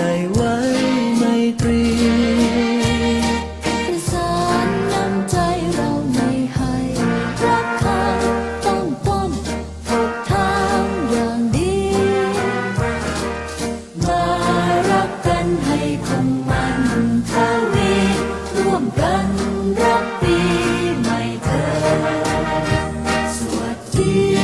ใจไว้ไม่ตรีสารน้ำใจเราไม่ให้รักใครต้องต้นทุกทางอย่างดี มารักกันให้คงมันทวีร่วมกันรักปีใหม่เธอสวัสดี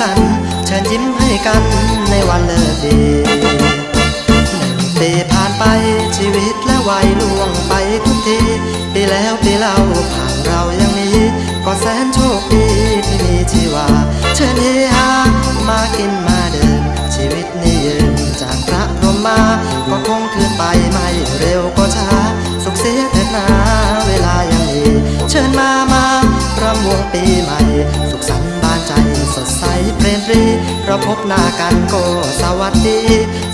สันเชิญยิ้มให้กันในวันเลิกดี พบหน้ากันก็สวัสดี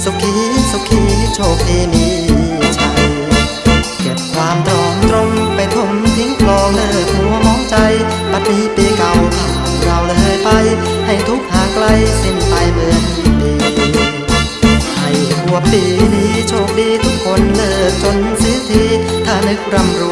สุขีสุขีโชคดีมีชัยเก็บความตรอมตรงไปทมทิ้งคลองเลิกหัวมองใจปัดนี้ปีเก่าผ่านเราเลยไป ให้ทุกห่างไกลสิ้นไปเหมือนดีให้หัวปีนี้โชคดีทุกคนเลิกจนเสียทีถ้านึกร่ำรวย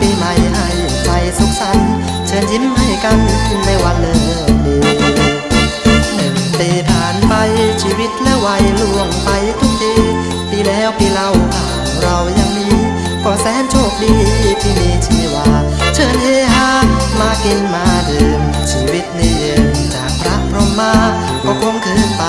ปีใหม่ให้ไฟสุขสันต์เชิญยิ้มให้กันไม่วันเลิกดีหนึ่งปีผ่านไปชีวิตและวัยล่วงไปทุกที ปีแล้วปีเล่าผ่านเรายังมีก็แสนโชคดีที่มีชีวา เชิญเฮฮามากินมาดื่มชีวิตนี้เย็นจากพระพรหมาก็คงคืนไป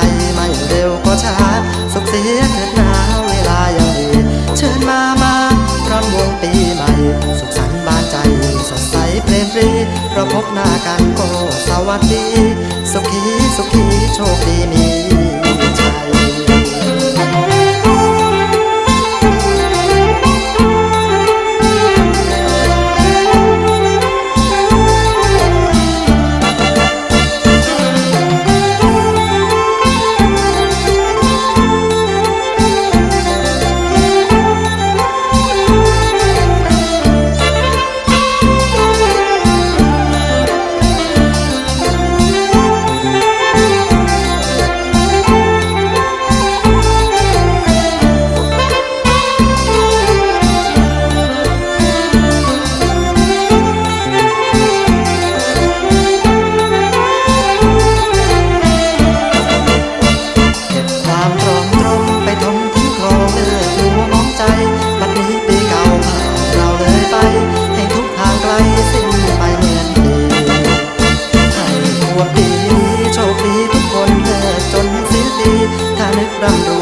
เราพบหน้ากันก็สวัสดี สุขีสุขีโชคดีนี้ tan rojo.